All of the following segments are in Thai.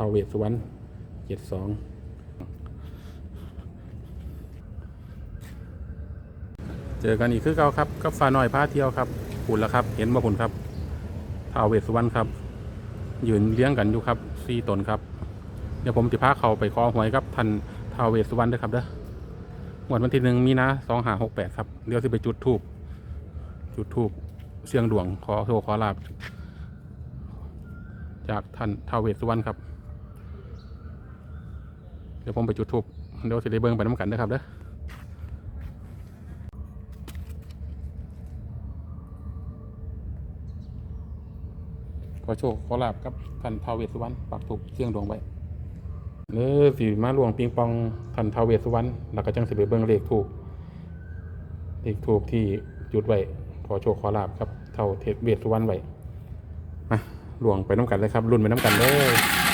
ทาวเวสวรรณเจ็ดสองเจอกันอีกคือเก่าครับกับฟ้าน้อยพาเที่ยวครับปุ่นแล้วครับ เห็นบ่ปุ่นครับทาวเวสวรรณครับ ยืนเลี้ยงกันอยู่ครับสี่ตนครับ เดี๋ยวผมจะพาเขาไปขอหวยครับท่านทาวเวสวรรณด้วยครับเด้อหมวดวันที่หนึ่งมีนาสองหาหกแปดครับเดี๋ยวสิไปจุดทูบจุดทูบเสียงดวงขอโชคขอลาบจากท่านทาวเวสวรรณครับ ดี๋ยวผมไปจุดทูบเดี๋ยวสิได้เบิ้งไปน้ำกันนะครับเด้อขอโชคขอลาบกับท่านทาวเวสสุวรรณปักถูกเสียงดวงไว้เนื้อสีมาหลวงปิงปองท่านทาวเวสสุวรรณแล้วก็จังสิไปเบิ้งเลขถูกเลขถูกที่จุดไว้ขอโชคขอลาบครับเท่าเทศเวสสุวรรณไว้มาหลวงไปน้ำกันเลยครับรุ่นไปน้ำกันเลย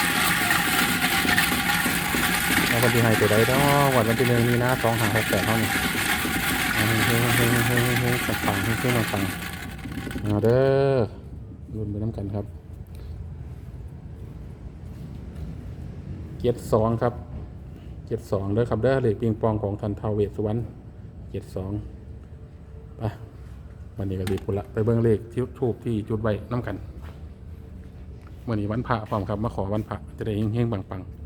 คนที่ให้ตัวใดดอกวันวันที่หนึ่งมีนะสองหาหกแปดเท่านี้เฮ้ยเฮ้ยเฮ้ยเฮ้ยสั่งฟังเฮ้ยเฮ้ยมาฟังเอาเด้อรุ่นไปน้ำกันครับเจ็ดสองครับเจ็ดสองเด้อครับเด้อเหลขปิงปองของทันทาวเวสวรรณเจ็ดสองไปวันนี้ก็ดีพุละไปเบิ้งเลขที่ทูบที่จุดไว้น้ำกันวันนี้วันพระพร้อมครับมาขอวันพระจะได้เฮงๆปังๆ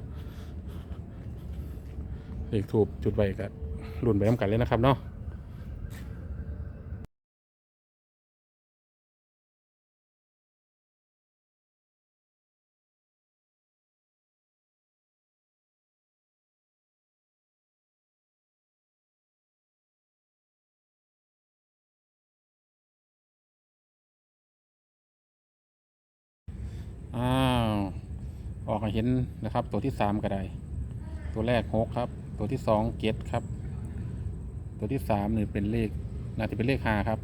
เลขทูบจุดไว้กับรุ่นไปน้ำกันเลยนะครับเนาะอ้าว ออกให้เห็นนะครับ ตัวที่สามก็ได้ ตัวแรกหกครับ ตัวที่สองเจ็ดครับ ตัวที่สามนี่เป็นเลขน่าจะเป็นเลขห้าครับ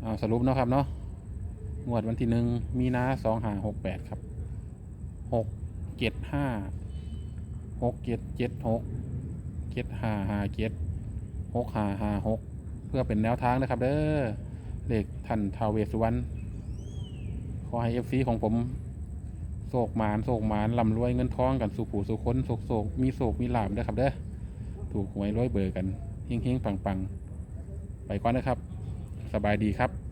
เอาสรุปเนาะครับเนาะงวดวันที่หนึ่งมีนาสองห้าหกแปดครับหกเจ็ดห้าหกเจ็ดเจ็ดหกเจ็ดห้าห้าเจ็ดหกห้าห้าหกเพื่อเป็นแนวทางนะครับเด้อเลขท่านทาวเวสุวรรณขอให้เอฟซีของผม โศกหมานโศกหมานลำรวยเงินทองกันสุขผูสุขคนโศกโศกมีโศกมีลาบด้อครับเด้อถูกหวยรวยเบอร์กันเฮงเฮงปังปังไปก่อนนะครับ สบายดีครับ